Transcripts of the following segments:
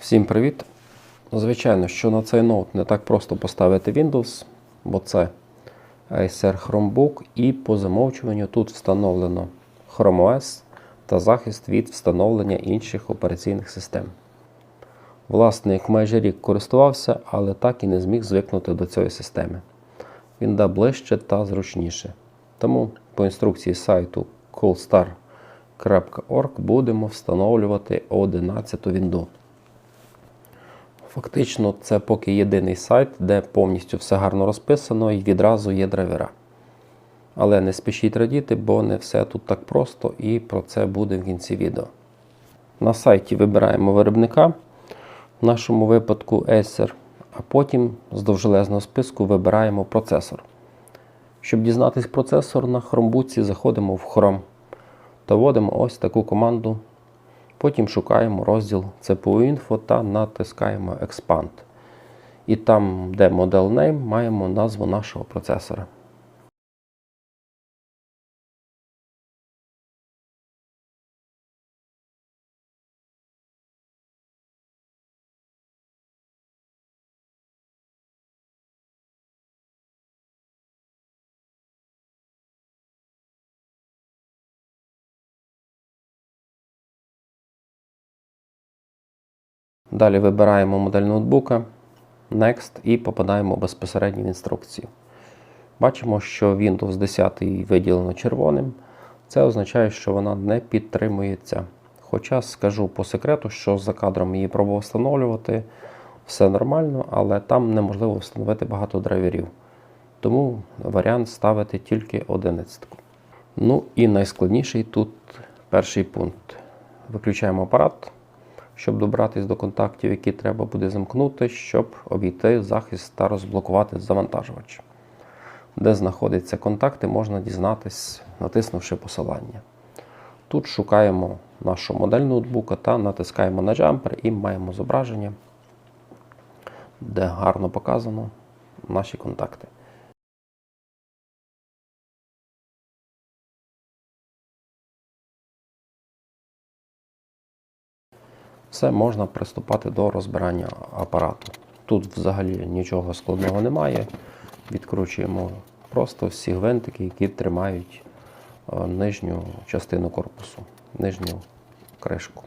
Всім привіт! Звичайно, що на цей ноут не так просто поставити Windows, бо це Acer Chromebook і по замовчуванню тут встановлено Chrome OS та захист від встановлення інших операційних систем. Власник майже рік користувався, але так і не зміг звикнути до цієї системи. Він да ближче та зручніше. Тому по інструкції сайту coolstar.org будемо встановлювати 11 Windows. Фактично, це поки єдиний сайт, де повністю все гарно розписано і відразу є драйвера. Але не спішіть радіти, бо не все тут так просто і про це буде в кінці відео. На сайті вибираємо виробника, в нашому випадку Acer, а потім з довжелезного списку вибираємо процесор. Щоб дізнатись процесор на Chromebook, заходимо в Chrome та вводимо ось таку команду Потім шукаємо розділ CPU Info та натискаємо Expand. І там, де Model Name, маємо назву нашого процесора. Далі вибираємо модель ноутбука, Next і попадаємо безпосередньо в інструкцію. Бачимо, що Windows 10 виділено червоним. Це означає, що вона не підтримується. Хоча скажу по секрету, що за кадром її пробував встановлювати, все нормально, але там неможливо встановити багато драйверів. Тому варіант ставити тільки 11. Ну і найскладніший тут перший пункт. Виключаємо апарат щоб добратися до контактів, які треба буде замкнути, щоб обійти захист та розблокувати завантажувач. Де знаходяться контакти, можна дізнатись, натиснувши посилання. Тут шукаємо нашу модель ноутбука та натискаємо на джампер і маємо зображення, де гарно показано наші контакти. Все можна приступати до розбирання апарату. Тут взагалі нічого складного немає. Відкручуємо просто всі гвинтики, які тримають е, нижню частину корпусу, нижню кришку.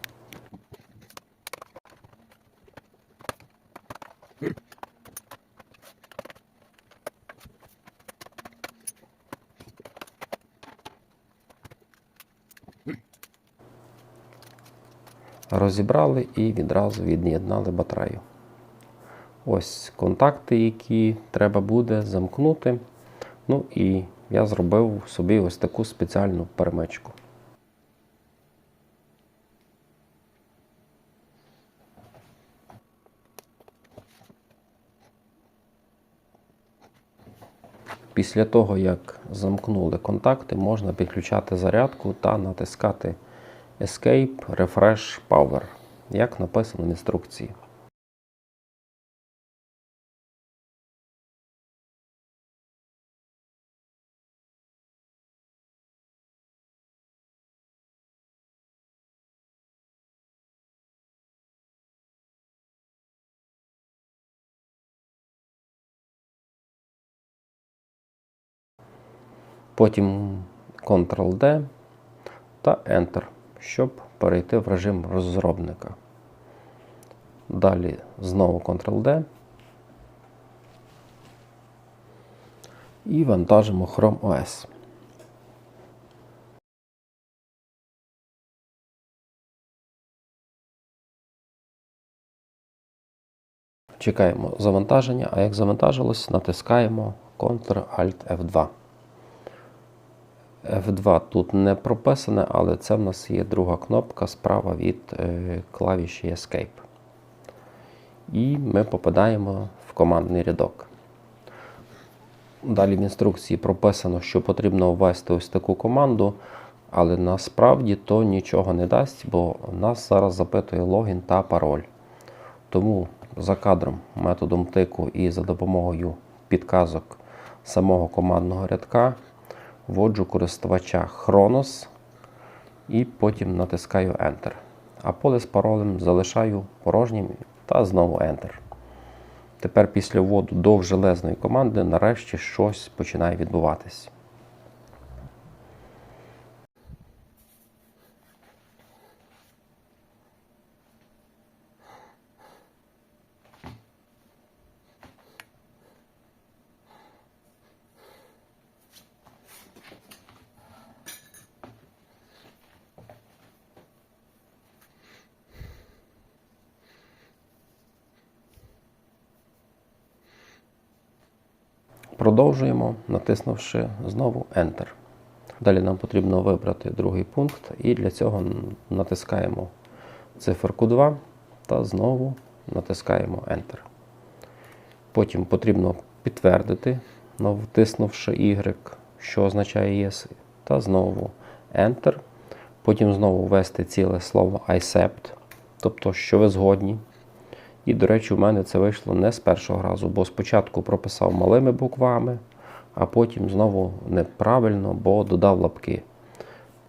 Розібрали і відразу від'єднали батарею. Ось контакти, які треба буде замкнути. Ну і я зробив собі ось таку спеціальну перемичку. Після того, як замкнули контакти, можна підключати зарядку та натискати Escape Refresh Power, як написано в інструкції. Потім Ctrl-D та Enter, щоб перейти в режим розробника. Далі знову Ctrl-D. І вантажимо Chrome OS. Чекаємо завантаження, а як завантажилось, натискаємо Ctrl-Alt-F2. F2 тут не прописане, але це в нас є друга кнопка справа від е, клавіші Escape. І ми попадаємо в командний рядок. Далі в інструкції прописано, що потрібно ввести ось таку команду, але насправді то нічого не дасть, бо нас зараз запитує логін та пароль. Тому за кадром методом тику і за допомогою підказок самого командного рядка вводжу користувача Chronos і потім натискаю Enter. а поле з паролем залишаю порожнім та знову Enter. Тепер після вводу довжелезної команди нарешті щось починає відбуватись. Продовжуємо, натиснувши знову Enter. Далі нам потрібно вибрати другий пункт, і для цього натискаємо циферку 2 та знову натискаємо Enter. Потім потрібно підтвердити, натиснувши Y, що означає Yes, та знову Enter. Потім знову ввести ціле слово accept, тобто, що ви згодні. І, до речі, у мене це вийшло не з першого разу, бо спочатку прописав малими буквами, а потім знову неправильно, бо додав лапки.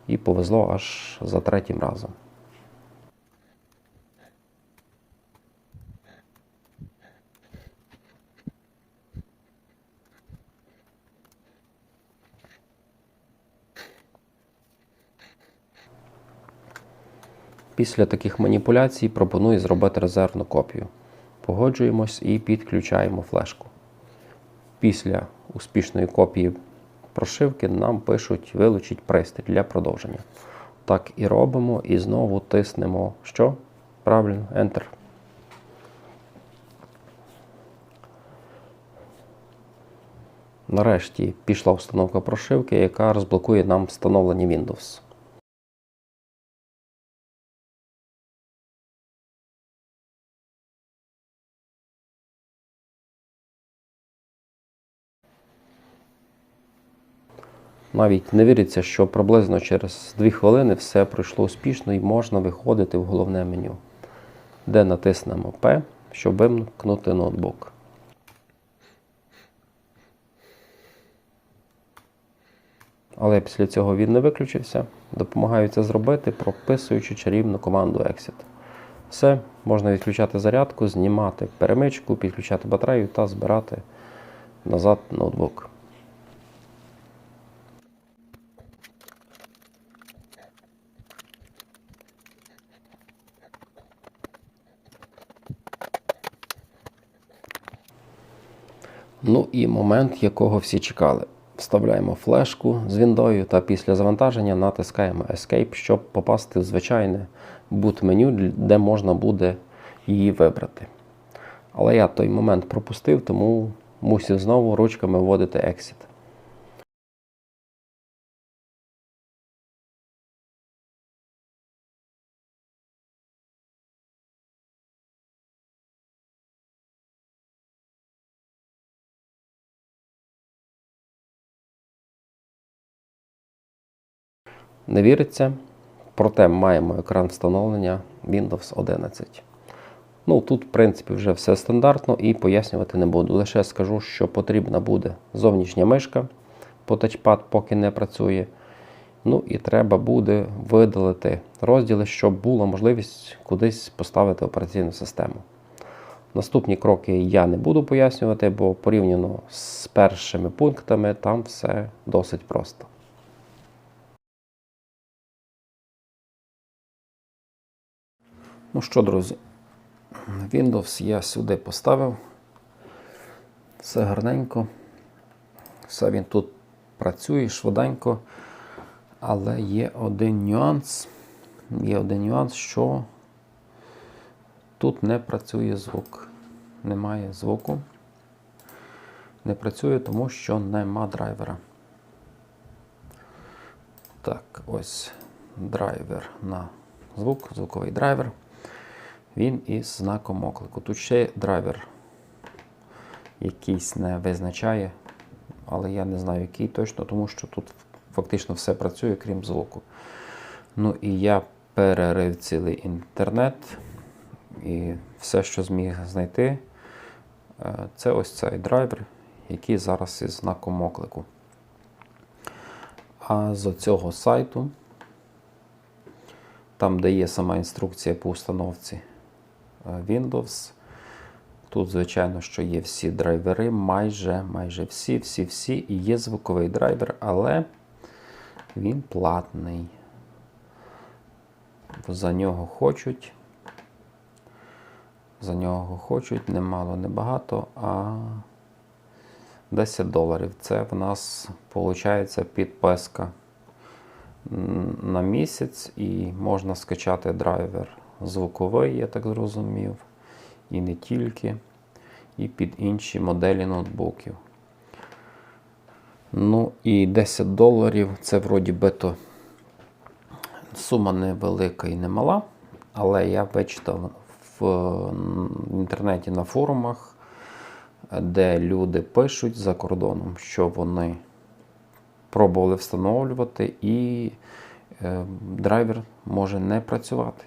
І повезло аж за третім разом. Після таких маніпуляцій пропоную зробити резервну копію. Погоджуємось і підключаємо флешку. Після успішної копії прошивки нам пишуть вилучить пристрій для продовження. Так і робимо, і знову тиснемо що? Правильно, Enter. Нарешті пішла установка прошивки, яка розблокує нам встановлення Windows. Навіть не віриться, що приблизно через 2 хвилини все пройшло успішно і можна виходити в головне меню, де натиснемо P, щоб вимкнути ноутбук. Але після цього він не виключився. Допомагаю це зробити, прописуючи чарівну команду Exit. Все, можна відключати зарядку, знімати перемичку, підключати батарею та збирати назад ноутбук. Ну і момент, якого всі чекали. Вставляємо флешку з віндою та після завантаження натискаємо Escape, щоб попасти в звичайне boot-меню, де можна буде її вибрати. Але я той момент пропустив, тому мусив знову ручками вводити Exit. Не віриться, проте маємо екран встановлення Windows 11. Ну, тут, в принципі, вже все стандартно і пояснювати не буду. Лише скажу, що потрібна буде зовнішня мишка, по тачпад поки не працює. Ну і треба буде видалити розділи, щоб була можливість кудись поставити операційну систему. Наступні кроки я не буду пояснювати, бо порівняно з першими пунктами там все досить просто. Ну що, друзі, Windows я сюди поставив. Все гарненько. Все він тут працює швиденько. Але є один нюанс. Є один нюанс, що тут не працює звук. Немає звуку. Не працює, тому що нема драйвера. Так, ось драйвер на звук, звуковий драйвер. Він із знаком оклику. Тут ще драйвер якийсь не визначає, але я не знаю, який точно, тому що тут фактично все працює, крім звуку. Ну і я перерив цілий інтернет. І все, що зміг знайти, е, це ось цей драйвер, який зараз із знаком оклику. А з цього сайту там, де є сама інструкція по установці Windows. Тут, звичайно, що є всі драйвери, майже, майже всі, всі, всі. І є звуковий драйвер, але він платний. За нього хочуть. За нього хочуть немало, небагато, а 10 доларів. Це в нас виходить підписка на місяць і можна скачати драйвер звуковий, я так зрозумів, і не тільки, і під інші моделі ноутбуків. Ну і 10 доларів це вроді би то сума невелика і не мала, але я вичитав в інтернеті на форумах, де люди пишуть за кордоном, що вони пробували встановлювати, і е, драйвер може не працювати.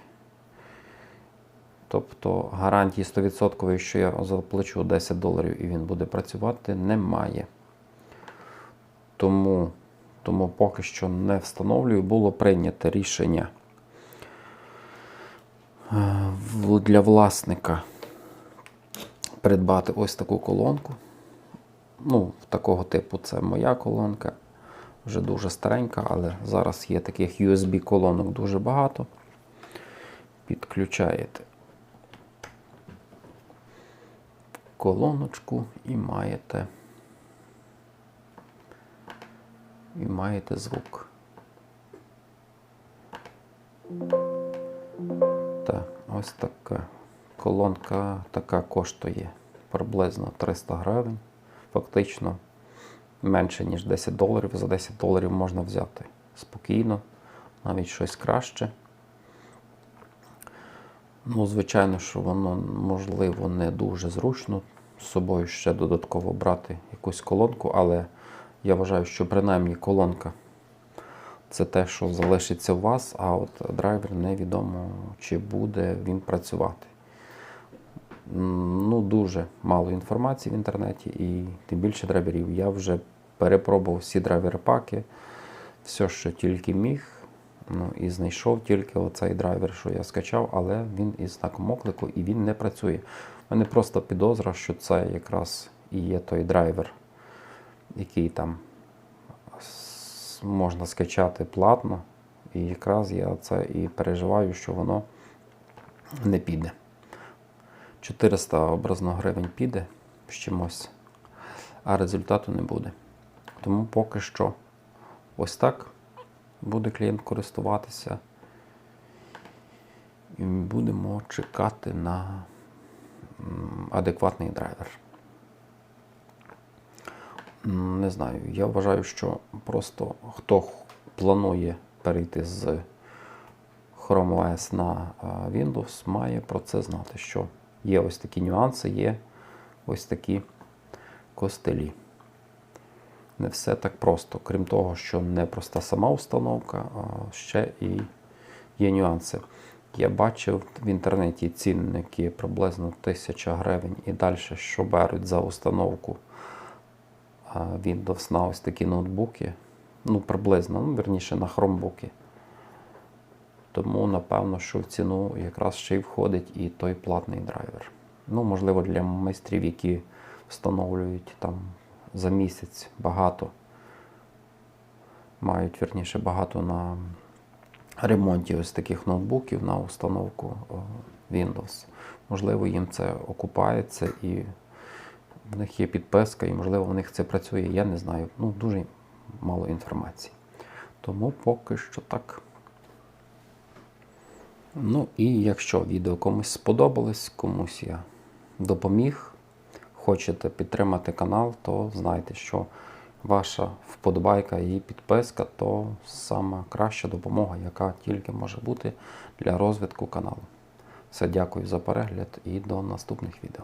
Тобто гарантії 100%, що я заплачу 10 доларів і він буде працювати, немає. Тому, тому поки що не встановлюю, було прийнято рішення е, для власника придбати ось таку колонку. Ну, такого типу це моя колонка. Вже дуже старенька, але зараз є таких USB-колонок дуже багато. Підключаєте колоночку і маєте. І маєте звук. Так, ось така колонка така коштує приблизно 300 гривень. Фактично менше, ніж 10 доларів. За 10 доларів можна взяти спокійно, навіть щось краще. Ну, звичайно, що воно можливо не дуже зручно з собою ще додатково брати якусь колонку, але я вважаю, що принаймні колонка це те, що залишиться у вас, а от драйвер невідомо, чи буде він працювати. Ну, дуже мало інформації в інтернеті і тим більше драйверів. Я вже перепробував всі драйвери паки, все, що тільки міг. Ну, і знайшов тільки оцей драйвер, що я скачав, але він із знаком оклику і він не працює. У мене просто підозра, що це якраз і є той драйвер, який там можна скачати платно. І якраз я це і переживаю, що воно не піде. 400 образно гривень піде з чимось, а результату не буде. Тому поки що ось так буде клієнт користуватися. І будемо чекати на адекватний драйвер. Не знаю, я вважаю, що просто хто планує перейти з Chrome OS на Windows, має про це знати, що є ось такі нюанси, є ось такі костелі. Не все так просто. Крім того, що не проста сама установка, а ще і є нюанси. Я бачив в інтернеті цінники приблизно 1000 гривень і далі, що беруть за установку Windows на ось такі ноутбуки. Ну, приблизно, ну, верніше на хромбуки. Тому, напевно, що в ціну якраз ще й входить і той платний драйвер. Ну, можливо, для майстрів, які встановлюють там за місяць багато, мають верніше багато на ремонті ось таких ноутбуків на установку Windows. Можливо, їм це окупається і в них є підписка, і можливо в них це працює. Я не знаю. Ну, дуже мало інформації. Тому поки що так. Ну і якщо відео комусь сподобалось, комусь я допоміг, хочете підтримати канал, то знайте, що ваша вподобайка і підписка то сама краща допомога, яка тільки може бути для розвитку каналу. Все, дякую за перегляд і до наступних відео.